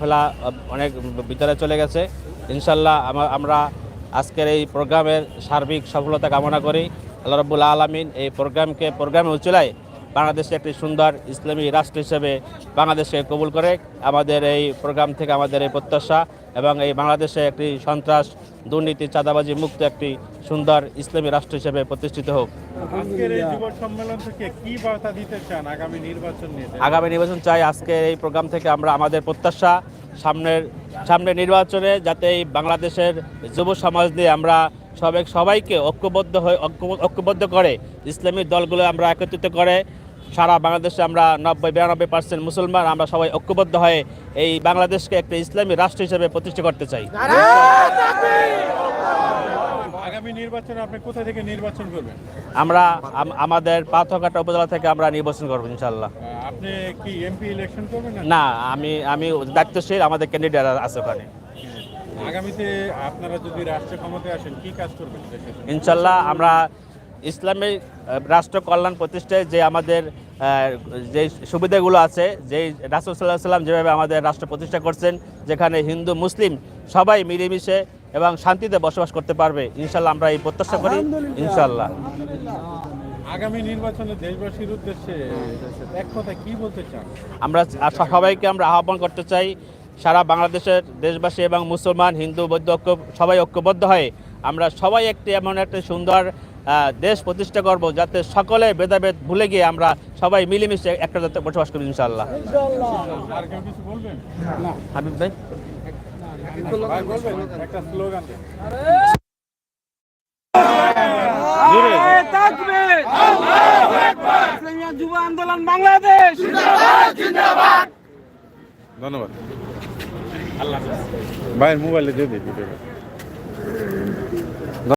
ফেলা অনেক বিদ্যালয়ে চলে গেছে। ইনশাল্লাহ আমা- আমরা আজকের এই প্রোগ্রামের সার্বিক সফলতা কামনা করি। আল্লাহ রব্বুল আলমিন এই প্রোগ্রামকে প্রোগ্রামে উচলায় বাংলাদেশে একটি সুন্দর ইসলামী রাষ্ট্র হিসেবে বাংলাদেশকে কবুল করে আমাদের এই প্রোগ্রাম থেকে আমাদের এই প্রত্যাশা এবং এই বাংলাদেশে একটি সন্ত্রাস দুর্নীতি চাঁদাবাজি মুক্ত একটি সুন্দর ইসলামী রাষ্ট্র হিসেবে প্রতিষ্ঠিত হোক। আগামী নির্বাচন চাই আজকে এই প্রোগ্রাম থেকে আমরা আমাদের প্রত্যাশা সামনের সামনের নির্বাচনে যাতে এই বাংলাদেশের যুব সমাজ নিয়ে আমরা সবাই সবাইকে ঐক্যবদ্ধ হয়ে ঐক্য- ঐক্যবদ্ধ করে ইসলামী দলগুলো আমরা একত্রিত করে সারা বাংলাদেশে আমরা নব্বই বিরানব্বই পার্সেন্ট মুসলমান আমরা সবাই ঐক্যবদ্ধ হয়ে এই বাংলাদেশকে একটা ইসলামী রাষ্ট্র হিসেবে প্রতিষ্ঠা করতে চাই। আগামী নির্বাচনে আপনি কোথা থেকে নির্বাচন করবেন? আমরা আমাদের পাথরঘাটা উপজেলা থেকে আমরা নির্বাচন করব ইনশাল্লাহ আপনি কি এমপি ইলেকশন করবেন না আমি আমি দায়িত্বশীল আমাদের ক্যান্ডিডেট আছে ওখানে। আগামীতে আপনারা যদি রাষ্ট্র ক্ষমতায় আসেন কি কাজ করবেন দেশের ইনশাল্লাহ আমরা ইসলামী আহ, রাষ্ট্র কল্যাণ প্রতিষ্ঠায় যে আমাদের যে সুবিধাগুলো আছে যে রাসুল সাল্লাহ সাল্লাম যেভাবে আমাদের রাষ্ট্র প্রতিষ্ঠা করছেন যেখানে হিন্দু মুসলিম সবাই মিলেমিশে এবং শান্তিতে বসবাস করতে পারবে ইনশাল্লাহ আমরা এই প্রত্যাশা করি ইনশাল্লাহ আগামী নির্বাচনে দেশবাসীর উদ্দেশ্যে এক কথায় কি বলতে চান? আমরা সবাইকে আমরা আহ্বান করতে চাই সারা বাংলাদেশের দেশবাসী এবং মুসলমান হিন্দু বৌদ্ধ ঐক্য সবাই ঐক্যবদ্ধ হয়ে আমরা সবাই একটি এমন একটা সুন্দর দেশ প্রতিষ্ঠা করব যাতে সকলে ভেদাভেদ ভুলে গিয়ে আমরা সবাই মিলেমিশে একটা যাতে বসবাস করি বলবেন হাবিব ভাই। ধন্যবাদ ভাইয়ের মোবাইলে দিয়ে দিই